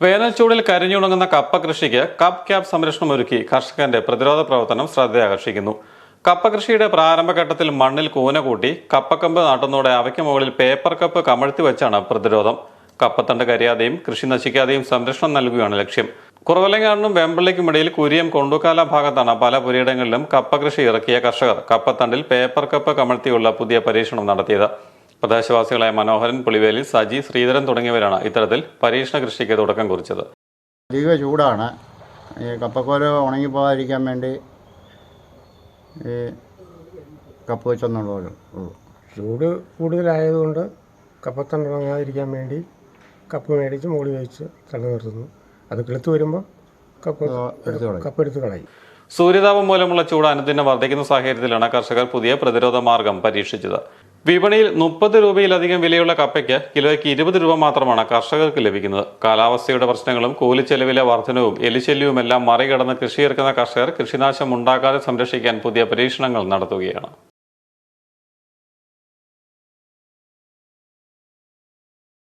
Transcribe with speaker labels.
Speaker 1: വേനൽച്ചൂടിൽ കരിഞ്ഞുണങ്ങുന്ന കപ്പ കൃഷിക്ക് cup cap സംരക്ഷണം ഒരുക്കി കർഷകന്റെ പ്രതിരോധ പ്രവർത്തനം ശ്രദ്ധയാകർഷിക്കുന്നു. കപ്പ കൃഷിയുടെ പ്രാരംഭഘട്ടത്തിൽ മണ്ണിൽ കൂന കൂട്ടി കപ്പക്കമ്പ് നാട്ടുന്നതോടെ അവയ്ക്ക് മുകളിൽ പേപ്പർ കപ്പ് കമഴ്ത്തി വെച്ചാണ് പ്രതിരോധം. കപ്പത്തണ്ട് കരിയാതെയും കൃഷി നശിക്കാതെയും സംരക്ഷണം നൽകുകയാണ് ലക്ഷ്യം. കുറവലങ്ങാടിനും വേമ്പള്ളിക്കും ഇടയിൽ കുരിയം കൊണ്ടുകാല ഭാഗത്താണ് പല പുരയിടങ്ങളിലും കപ്പ കൃഷി ഇറക്കിയ കർഷകർ കപ്പത്തണ്ടിൽ പേപ്പർ കപ്പ് കമഴ്ത്തിയുള്ള പുതിയ പരീക്ഷണം നടത്തിയത്. പ്രദേശവാസികളായ മനോഹരൻ പുളിവേലി സജി ശ്രീധരൻ തുടങ്ങിയവരാണ് ഇത്തരത്തിൽ പരീക്ഷണ കൃഷിക്ക് തുടക്കം കുറിച്ചത്.
Speaker 2: അധിക ചൂടാണ്. ഈ കപ്പക്കോല ഉണങ്ങിപ്പോകാതിരിക്കാൻ വേണ്ടി ഈ കപ്പ വെച്ചെന്നുള്ളൂ
Speaker 3: ചൂട് കൂടുതലായതുകൊണ്ട് കപ്പത്തണ്ട് ഉണങ്ങാതിരിക്കാൻ വേണ്ടി കപ്പ് മേടിച്ച് മുകളിൽ വെച്ച് തള്ളി നിർത്തുന്നു. അത് കിളുത്ത് വരുമ്പോൾ കപ്പ
Speaker 2: എടുത്ത് കളയും.
Speaker 3: എടുത്ത് കളയും.
Speaker 1: സൂര്യതാപം മൂലമുള്ള ചൂട് അനുദിനം വർദ്ധിക്കുന്ന സാഹചര്യത്തിലാണ് കർഷകർ പുതിയ പ്രതിരോധ മാർഗം പരീക്ഷിച്ചത്. വിപണിയിൽ മുപ്പത് രൂപയിലധികം വിലയുള്ള കപ്പയ്ക്ക് കിലോയ്ക്ക് ഇരുപത് രൂപ മാത്രമാണ് കർഷകർക്ക് ലഭിക്കുന്നത്. കാലാവസ്ഥയുടെ പ്രശ്നങ്ങളും കൂലിച്ചെലവിലെ വർധനവും എലിശല്യവുമെല്ലാം മറികടന്ന് കൃഷിയിറക്കുന്ന കർഷകർ കൃഷിനാശം ഉണ്ടാക്കാതെ സംരക്ഷിക്കാൻ പുതിയ പരീക്ഷണങ്ങൾ നടത്തുകയാണ്.